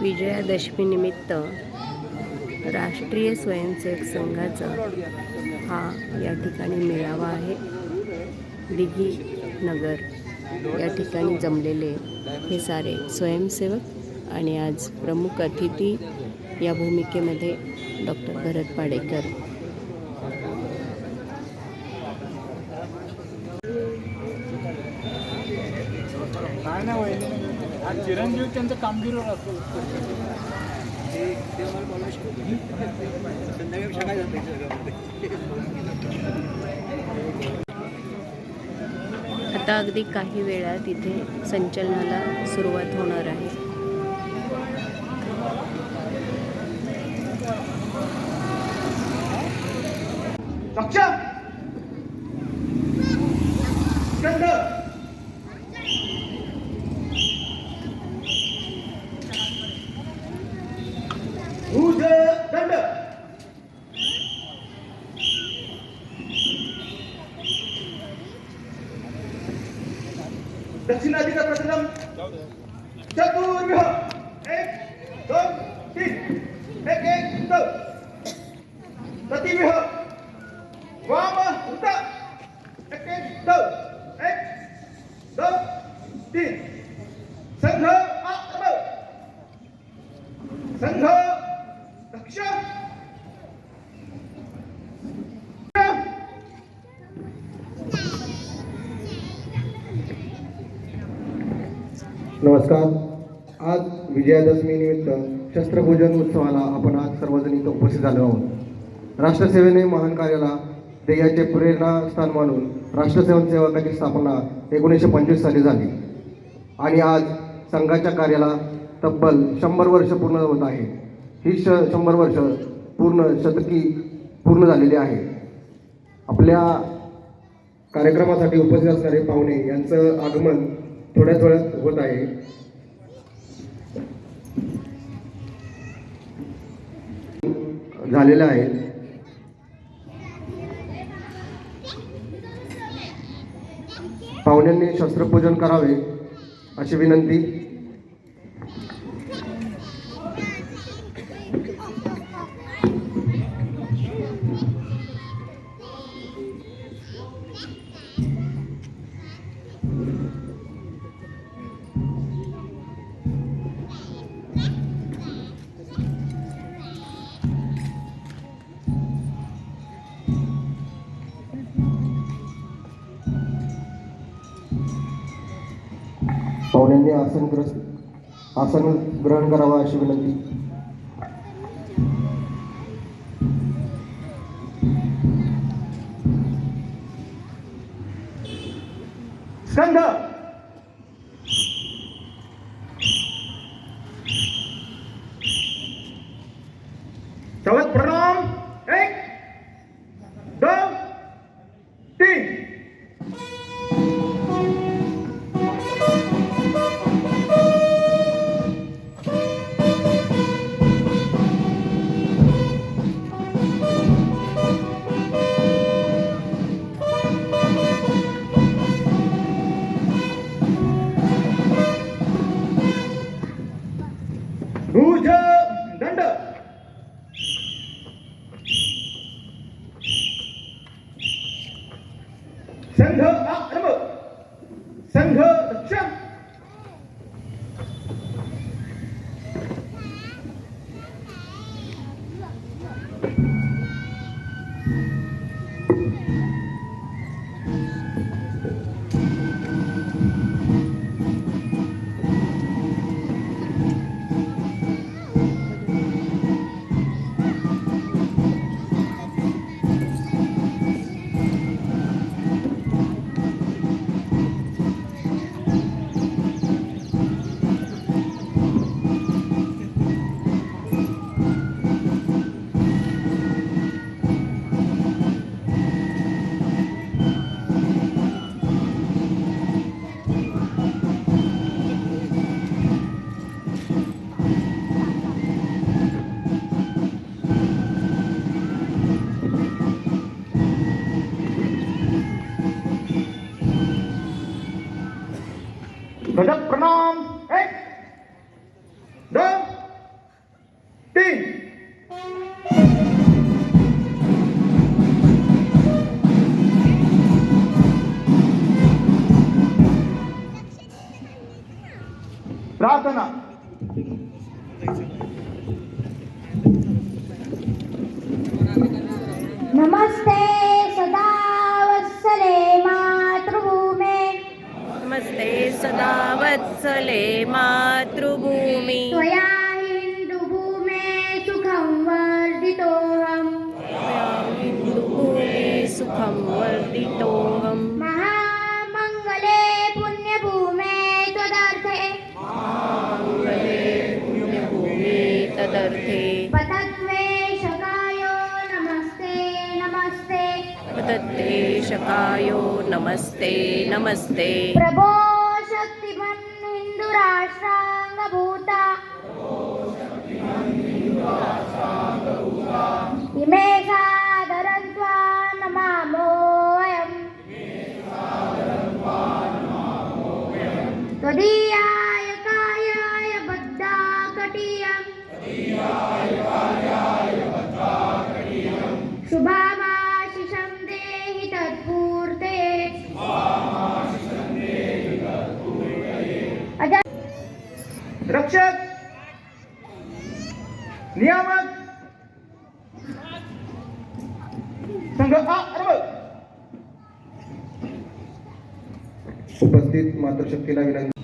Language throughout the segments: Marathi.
विजयादशमीनिमित्त राष्ट्रीय स्वयंसेवक संघाचा हा या ठिकाणी मेळावा आहे. दिघी नगर या ठिकाणी जमलेले हे सारे स्वयंसेवक आणि आज प्रमुख अतिथी या भूमिकेमध्ये डॉक्टर भरत पाडेकर काय नाही वहिनी आज चिरंजीव त्यांचं कामगिरीवर असतो आता अगदी काही वेळात इथे संचलनाला सुरुवात होणार आहे लक्ष स्कंद भुज दंड दक्षिणाधिका प्रथम चतुर्व्यूह एक दोन तीन एक एक दोन प्रतिव्यूह वाम उलटा एक एक दोन एक दोन तीन संघ संघ दक्ष नमस्कार. आज विजयादशमी निमित्त शस्त्रपूजन उत्सवाला आपण आज सर्वजण इथं उपस्थित झालो आहोत. राष्ट्रसेवेने महान कार्याला ध्येयाचे प्रेरणास्थान मानून राष्ट्रसेवन सेवकाची स्थापना एकोणीसशे पंचवीस साली झाली. आणि आज संघाच्या कार्याला तब्बल शंभर वर्ष पूर्ण होत आहे. ही श शंभर वर्ष पूर्ण शतकी पूर्ण झालेली आहे. आपल्या कार्यक्रमासाठी उपस्थित असणारे पाहुणे यांचं आगमन थोड्याच वेळात होत आहे. झालेलं आहे. पाहुण्यांनी शस्त्रपूजन करावे. अशी विनंती. ग्रहण करावा अशी विनंती. संघ संघ दक्ष पाहुण्यांना यो नमस्ते नमस्ते। प्रभो शक्तिभुराष्ट्रामभूता नियामक संघ अ उपस्थित मातृशक्तीला विनंती.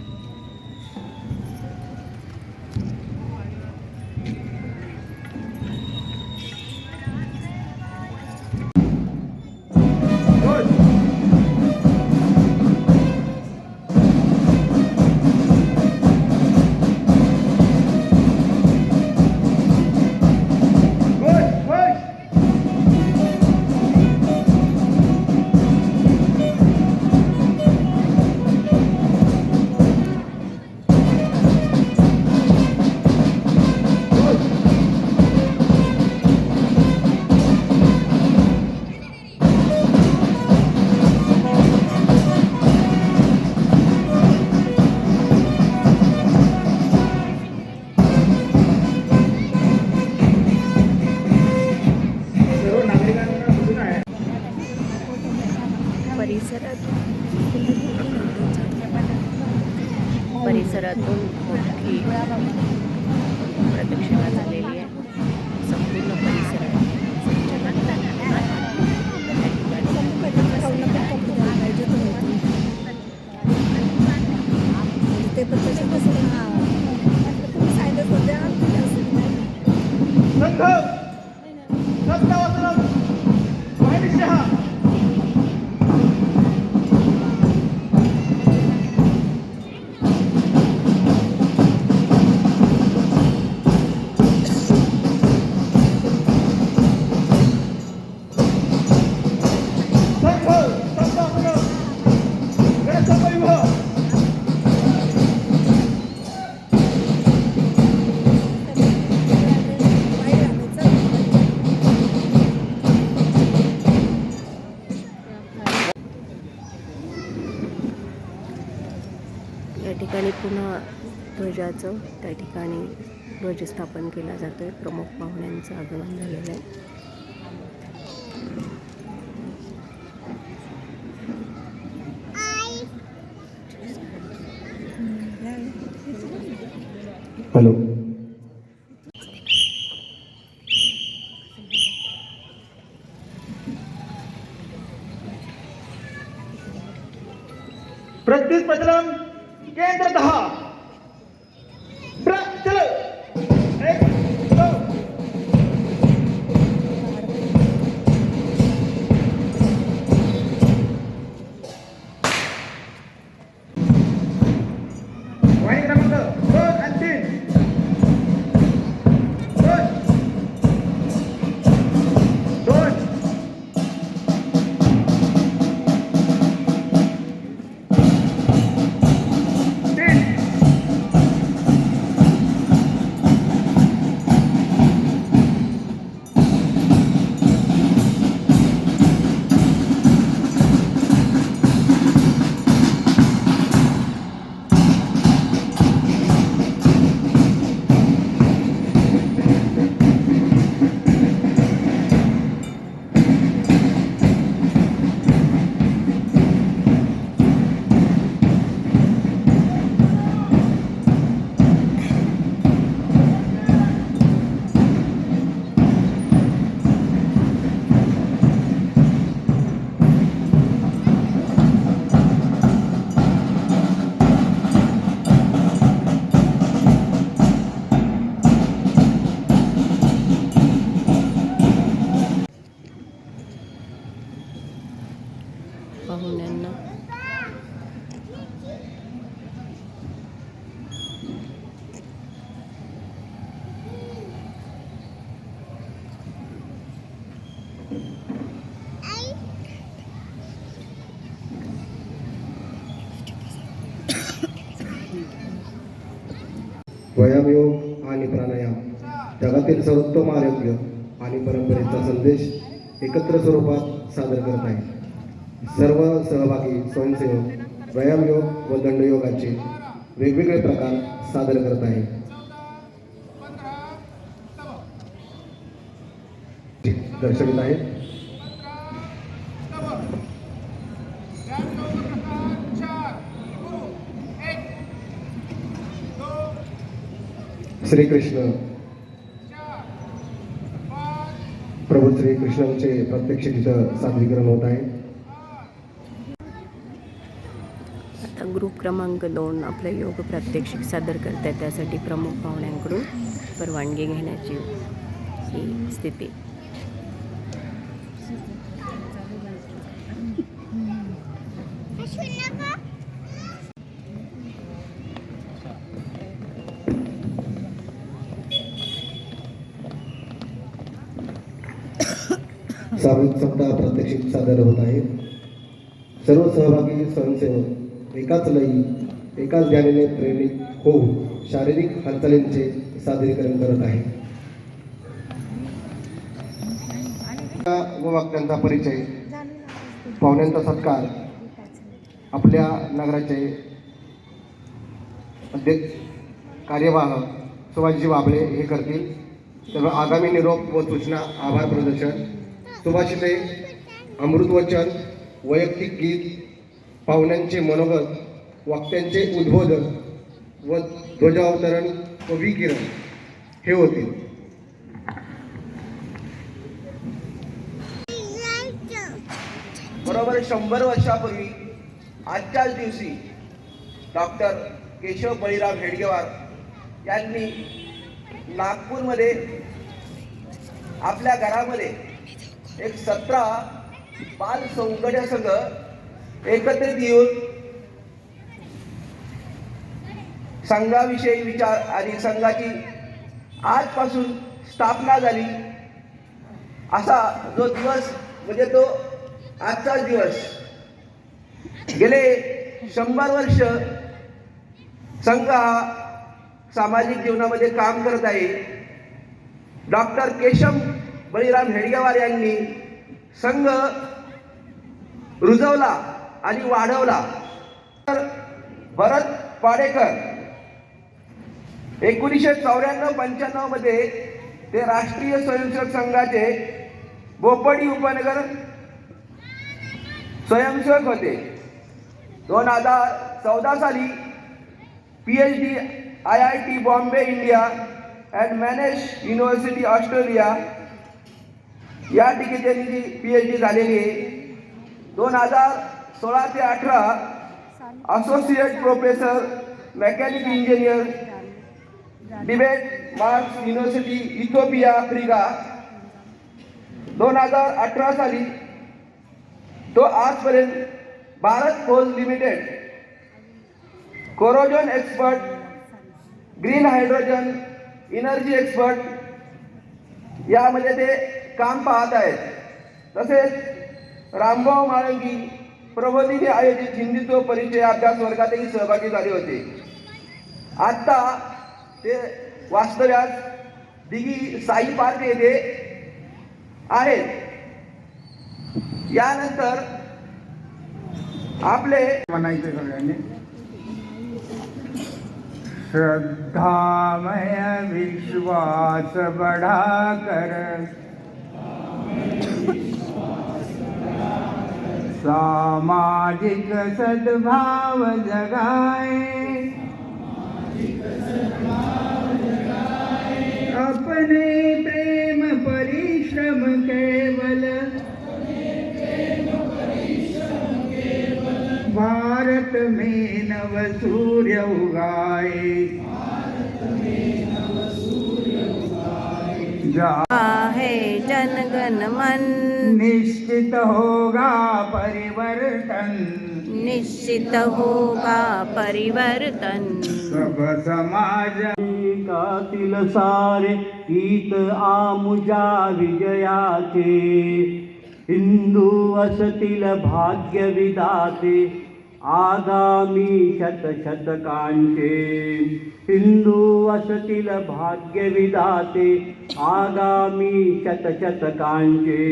ध्वजाचं त्या ठिकाणी ध्वज स्थापन केला जातो आहे प्रमुख पाहुण्यांचं आगमन झालेलं आहे. हॅलो. जगातील सर्वोत्तम आरोग्य आणि परंपरेचा संदेश एकत्र स्वरूपात सादर करत आहे. सर्व सहभागी स्वयंसेवक व्यायामयोग व दंडयोगाचे वेगवेगळे प्रकार सादर करत आहे. दर्शवित आहेत. श्रीकृष्ण. श्रीकृष्णांचे प्रत्यक्ष तिथं सादरीकरण होत आहे. आता ग्रुप क्रमांक दोन आपलं योग प्रात्यक्षिक सादर करत आहेत त्यासाठी प्रमुख पाहुण्यांकडून परवानगी घेण्याची ही स्थिती. सामूहिक सप्ताह प्रत्यक्षित सादर होत आहे. सर्व सहभागी स्वयंसेवक एकाच लयी एकाच ध्यानाने प्रेरित होऊन शारीरिक हालचालींचे सादरीकरण करत आहे. व वाक्यांचा परिचय पाहुण्यांचा सत्कार आपल्या नगराचे अध्यक्ष कार्यवाह सुभाषजी बाबळे हे करतील. तर आगामी निरोप व सूचना आभार प्रदर्शन सुभाषिते अमृतवचन वैयक्तिक गीत पाहुण्यांचे मनोगत वाक्यांचे उद्बोधन व ध्वजावतरण व विकिरण हे होते. बरोबर शंभर वर्षापूर्वी आजच्याच दिवशी डॉक्टर केशव बळीराम हेडगेवार यांनी नागपूरमध्ये आपल्या घरामध्ये एक सतरा बाल संघटना संघ एकत्रित येऊन संघाविषयी विचार आणि संघाची आजपासून स्थापना झाली. असा जो दिवस म्हणजे तो आजचा दिवस. गेले शंभर वर्ष संघ हा सामाजिक जीवनामध्ये काम करत आहे. डॉक्टर केशव बळीराम हेडगेवार यांनी संघ रुजवला आणि वाढवला. तर भरत पाडेकर एकोणीसशे चौऱ्याण्णव पंच्याण्णवमध्ये ते राष्ट्रीय स्वयंसेवक संघाचे बोपडी उपनगर स्वयंसेवक होते. दोन हजार चौदा साली P H D I I T Bombay India and Monash university Australia या ठिकाणी त्यांनी जी पी एच डी झालेली आहे. दोन हजार सोळा ते अठरा associate professor mechanic engineer Debre Markos university Ethiopia Africa दोन हजार अठरा साली तो आजपर्यंत Bharat Forge limited corrosion expert green hydrogen energy expert यामध्ये ते काम पाहत आहेत. तसेच रामभाऊ माळंगी प्रबोधिनी आयोजित हिंदुत्व परिचय अभ्यास वर्गातही सहभागी झाले होते. आत्ता ते वास्तव्यात दिघी साई पार्क येथे आहेत. यानंतर आपले म्हणायचे सगळ्यांनी. श्रद्धामय विश्वास बढ़ा कर सामाजिक सद्भाव जगाए। अपने प्रेम परिश्रम केवल। भारत में नव सूर्य उगाए। जा आहे जन गण मन निश्चित होगा परिवर्तन। निश्चित होगा परिवर्तन। सब समाज कातील सारे गीत आमुजा विजयाचे। हिंदू असतील भाग्य विधाते आगामी शतशतकांचे हिंदू असतील भाग्य विधाते आगामी शतशतकांचे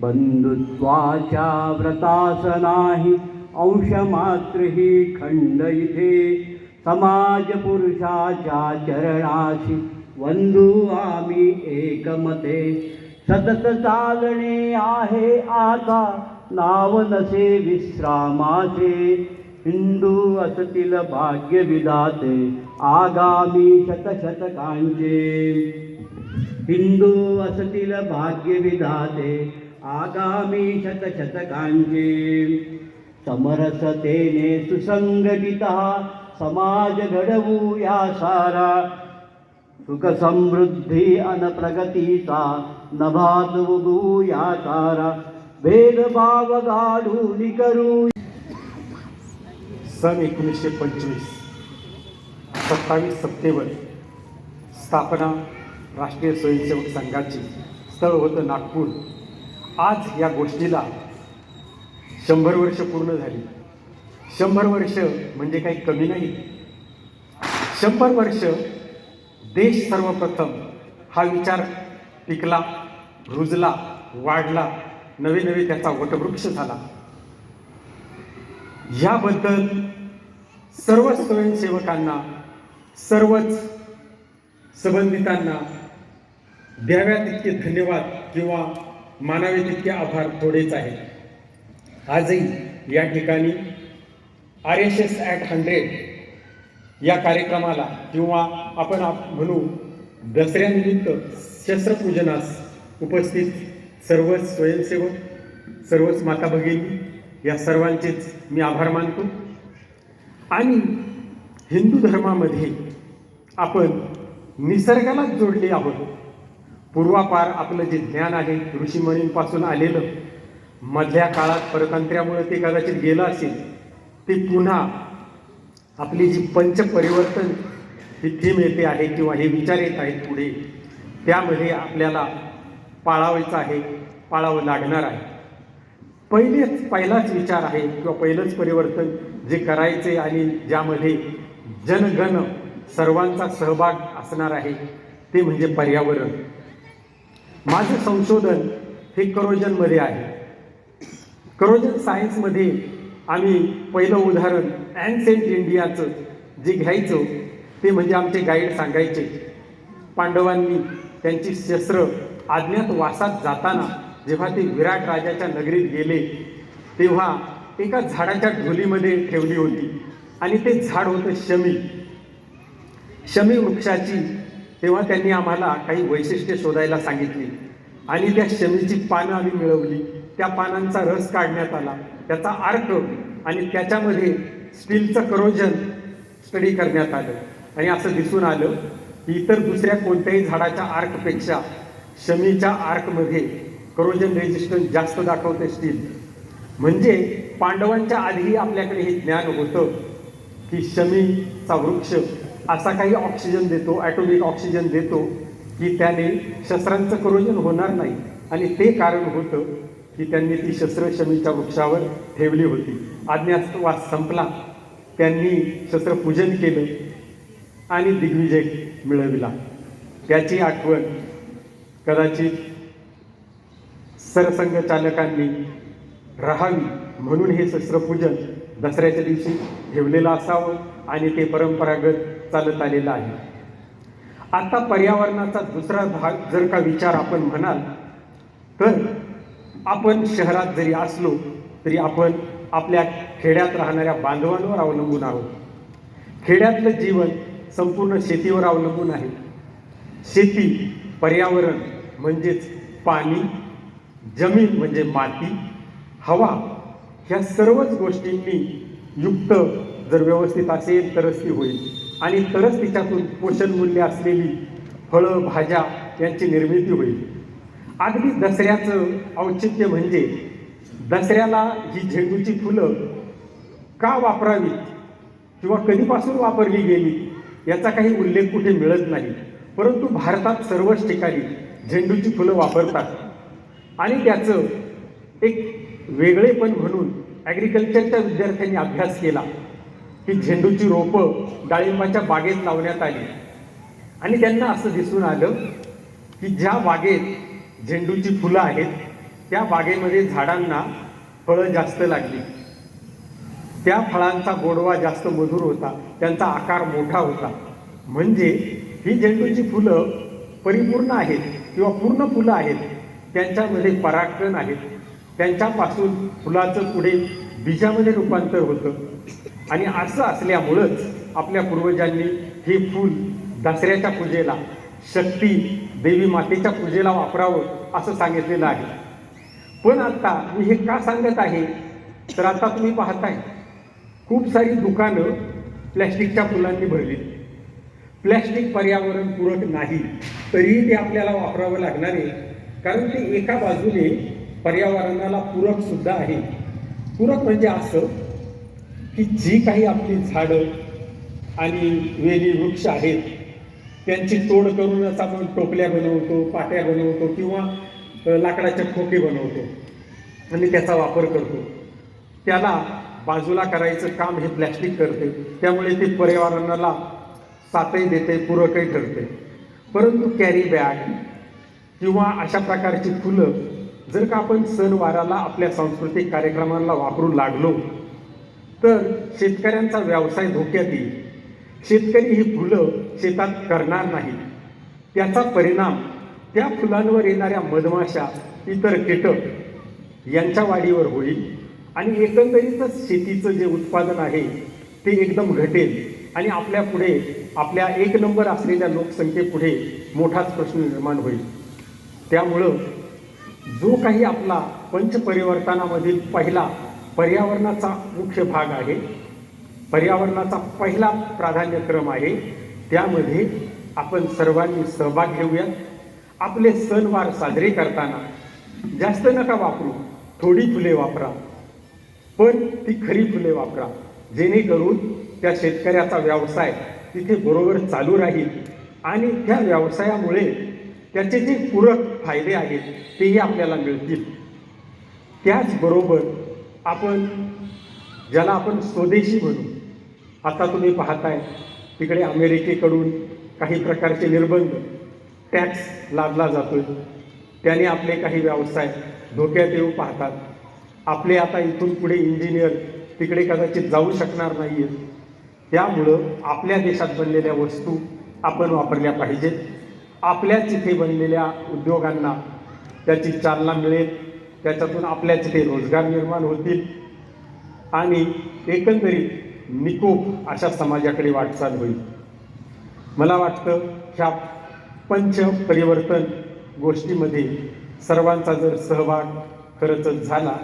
बंधुत्वाच्या व्रतास नाही अंश मात्र ही खंड इथे. समाज पुरुषाच्या चरणाशी बंधू आम्ही एकमते. सतत चालणे आहे आता नाव नसे विश्रामाचे. हिंदू असतील भाग्यविधाते आगामी शतशतकांचे. हिंदू असतील भाग्यविधाते आगामी शतशतकांचे समरसतेने सुसंघटित समाज घडवू या सारा. सुख समृद्धी अन प्रगतीचा नभात उगू या सारा. भेदभाव गाढून करू सन एकोणीसशे पंचवीस सत्तावीस सप्टेंबर स्थापना राष्ट्रीय स्वयंसेवक संघाची स्थळ होतं नागपूर. आज या गोष्टीला शंभर वर्ष पूर्ण झाली. शंभर वर्ष म्हणजे काही कमी नाही. शंभर वर्ष देश सर्वप्रथम हा विचार टिकला रुजला वाढला नवे नवे त्याचा वटवृक्ष झाला. याबद्दल सर्व स्वयंसेवकांना सर्वच संबंधितांना द्याव्या तितके धन्यवाद किंवा मानावे तितके आभार थोडेच आहेत. आजही या ठिकाणी R S S at hundred या कार्यक्रमाला किंवा आपण आप- म्हणू दसऱ्यानिमित्त शस्त्रपूजनास उपस्थित सर्वच स्वयंसेवक सर्वच माता भगिनी या सर्वांचेच मी आभार मानतो. आणि हिंदू धर्मामध्ये आपण निसर्गालाच जोडले आहोत. पूर्वापार आपलं जे ज्ञान आहे ऋषीमुनींपासून आलेलं मधल्या काळात परतंत्र्यामुळे ते कदाचित गेलं असेल ते पुन्हा आपली जी पंचपरिवर्तन ही थीम येते आहे किंवा हे विचार येत आहेत पुढे त्यामध्ये आपल्याला पाळावायचं आहे पाळावं लागणार आहे. पहिलेच पहिलाच विचार आहे किंवा पहिलंच परिवर्तन जे करायचे आणि ज्यामध्ये जनगण सर्वांचा सहभाग असणार आहे ते म्हणजे पर्यावरण. माझं संशोधन हे करोजनमध्ये आहे. करोजन सायन्समध्ये आम्ही पहिलं उदाहरण अँसेंट इंडियाचं जे घ्यायचो ते म्हणजे आमचे गाईड सांगायचे. पांडवांनी त्यांची शस्त्र आज्ञात वासात जाताना जेव्हा ते विराट राजाच्या नगरीत गेले तेव्हा एका झाडाच्या ढोलीमध्ये ठेवली होती. आणि ते झाड होतं शमी. शमी वृक्षाची तेव्हा त्यांनी आम्हाला काही वैशिष्ट्ये शोधायला सांगितली. आणि त्या शमीची पानं आम्ही मिळवली. त्या पानांचा रस काढण्यात आला. त्याचा अर्क आणि त्याच्यामध्ये स्टीलचं करोजन स्टडी करण्यात आलं. आणि असं दिसून आलं की इतर दुसऱ्या कोणत्याही झाडाच्या आर्कपेक्षा शमीच्या आर्कमध्ये करोजन रेजिस्टन्स जास्त दाखवते स्टील म्हणजे पांडवांच्या आधीही आपल्याकडे हे ज्ञान होतं की शमीचा वृक्ष असा काही ऑक्सिजन देतो ॲटोमिक ऑक्सिजन देतो की त्याने शस्त्रांचं करोजन होणार नाही. आणि ते कारण होतं की त्यांनी ती शस्त्र शमीच्या वृक्षावर ठेवली होती. आज्ञावास संपला. त्यांनी शस्त्रपूजन केलं आणि दिग्विजय मिळविला. त्याची आठवण कदाचित सरसंघचालकांनी राहावी म्हणून हे शस्त्रपूजन दसऱ्याच्या दिवशी ठेवलेलं असावं आणि ते परंपरागत चालत आलेलं आहे. आता पर्यावरणाचा दुसरा भाग जर का विचार आपण म्हणाल तर आपण शहरात जरी असलो तरी आपण आपल्या खेड्यात राहणाऱ्या बांधवांवर अवलंबून आहोत. खेड्यातलं जीवन संपूर्ण शेतीवर अवलंबून आहे. शेती पर्यावरण म्हणजेच पाणी जमीन म्हणजे माती हवा ह्या सर्वच गोष्टींनी युक्त जर व्यवस्थित असेल तरच ती होईल. आणि तरच तिच्यातून पोषण मूल्य असलेली फळं भाज्या यांची निर्मिती होईल. अगदी दसऱ्याचं औचित्य म्हणजे दसऱ्याला ही झेंडूची फुलं का वापरावीत किंवा कधीपासून वापरली गेली याचा काही उल्लेख कुठे मिळत नाही. परंतु भारतात सर्वच ठिकाणी झेंडूची फुलं वापरतात. आणि त्याचं एक वेगळेपण म्हणून ॲग्रिकल्चरच्या विद्यार्थ्यांनी अभ्यास केला. ही झेंडूची रोपं डाळिंबाच्या बागेत लावण्यात आली. आणि त्यांना असं दिसून आलं की ज्या बागेत झेंडूची फुलं आहेत त्या बागेमध्ये झाडांना फळं जास्त लागली. त्या फळांचा गोडवा जास्त मधुर होता त्यांचा आकार मोठा होता. म्हणजे ही झेंडूची फुलं परिपूर्ण आहेत किंवा पूर्ण फुलं आहेत त्यांच्यामध्ये परागकण आहेत. त्यांच्यापासून फुलाचं पुढे बीजामध्ये रूपांतर होतं. आणि असं असल्यामुळंच आपल्या पूर्वजांनी हे फूल दसऱ्याच्या पूजेला शक्ती देवी मातेच्या पूजेला वापरावं असं सांगितलेलं आहे. पण आता मी हे का सांगत आहे? तर आता तुम्ही पाहताय खूप सारी दुकानं प्लॅस्टिकच्या फुलांनी भरली. प्लॅस्टिक पर्यावरण पूरक नाही तरीही ते आपल्याला वापरावं लागणार आहे. कारण ते एका बाजूने पर्यावरणाला पूरक सुद्धा आहे. पूरक म्हणजे असं की जी काही आपली झाडं आणि वेली वृक्ष आहेत त्यांची तोड करूनच आपण टोपल्या बनवतो पाट्या बनवतो किंवा लाकडाचे खोके बनवतो. आणि त्याचा वापर करतो. त्याला बाजूला करायचं काम हे प्लॅस्टिक करते. त्यामुळे ते पर्यावरणाला साथही देते पूरकही ठरते. परंतु कॅरी बॅग किंवा अशा प्रकारची फुलं जर का आपण सणवाराला आपल्या सांस्कृतिक कार्यक्रमांना वापरू लागलो तर शेतकऱ्यांचा व्यवसाय धोक्यात येईल शेतकरी ही फुलं शेतात करणार नाहीत. त्याचा परिणाम त्या फुलांवर येणाऱ्या मधमाशा इतर कीटक यांच्या वाढीवर होईल आणि एकंदरीतच शेतीचं जे उत्पादन आहे ते एकदम घटेल. आणि आपल्या पुढे आपल्या एक नंबर असलेल्या लोकसंख्येपुढे मोठाच प्रश्न निर्माण होईल. त्यामुळं जो काही आपला पंचपरिवर्तनामधील पहिला पर्यावरणाचा मुख्य भाग आहे. पर्यावरणाचा पहिला प्राधान्यक्रम आहे. त्यामध्ये आपण सर्वांनी सहभाग घेऊयात. आपले सणवार साजरे करताना जास्त नका वापरू. थोडी फुले वापरा. पण ती खरी फुले वापरा. जेणेकरून त्या शेतकऱ्याचा व्यवसाय तिथे बरोबर चालू राहील. आणि त्या व्यवसायामुळे त्याचे जे पूरक फायदे आहेत तेही आपल्याला मिळतील. त्याचबरोबर आपण ज्याला आपण स्वदेशी म्हणू आता तुम्ही पाहताय तिकडे अमेरिकेकडून काही प्रकारचे निर्बंध टॅक्स लादला जातोय. त्याने आपले काही व्यवसाय धोक्यात येऊ पाहतात. आपले आता इथून पुढे इंजिनियर तिकडे कदाचित जाऊ शकणार नाही आहेत त्यामुळं आपल्या देशात बनलेल्या वस्तू आपण वापरल्या पाहिजेत. आपल्याच इथे बनलेल्या उद्योगांना त्याची चालना मिळेल. त्याच्यातून आपल्याच ते रोजगार निर्माण होतील. आणि एकंदरीत निकोप अशा समाजाकडे वाटचाल होईल. मला वाटतं ह्या पंच परिवर्तन गोष्टीमध्ये सर्वांचा जर सहभाग खरंच झाला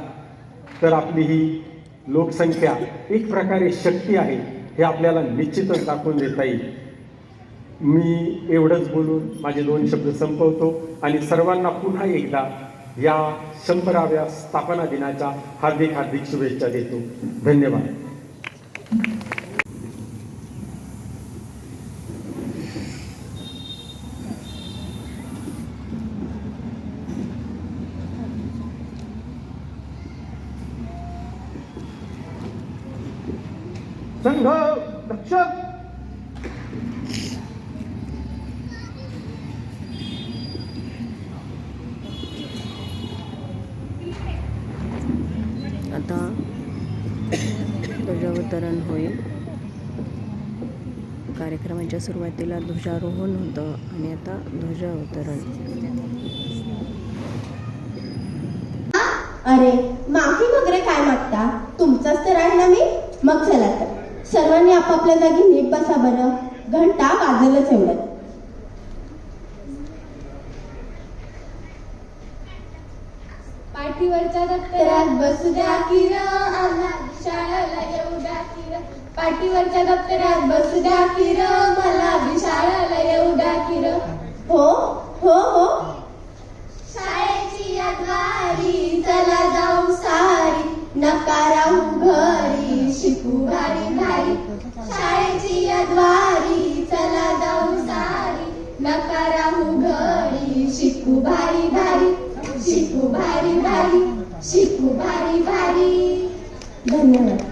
तर आपली ही लोकसंख्या एक प्रकारे शक्ती आहे हे आपल्याला निश्चितच दाखवून देता येईल. मी एवढंच बोलून माझे दोन शब्द संपवतो आणि सर्वांना पुन्हा एकदा या शंभराव्या स्थापना दिनाच्या हार्दिक हार्दिक शुभेच्छा देतो. धन्यवाद संघ रक्षक आता ध्वजावतरण होईल कार्यक्रमाच्या सुरुवातीला ध्वजारोहण होतं आणि आता ध्वजावतरण अरे माफी वगैरे काय मागता? तुमचाच तर आहे ना मी? मग चला तर. सर्वांनी आपापल्या जागी नीट बसा बरं. घंटा वाजलच एवढं. पाठीवरच्या दप्तरात बसू द्या की र आम्हाला शाळेला येऊ द्या की र पाठीवरच्या दप्तरात बसू द्या किर मला शाळाला येऊ द्या किर. हो हो हो. शाळेची यादवारी चला जाऊ सारी. नकारा घरी शिकू भारी भारी. शाळेची यादवारी चला जाऊ सारी. नकारा घरी शिकू भारी भारी. शिकू भारी भारी शिकू भारी भारी. धन्यवाद.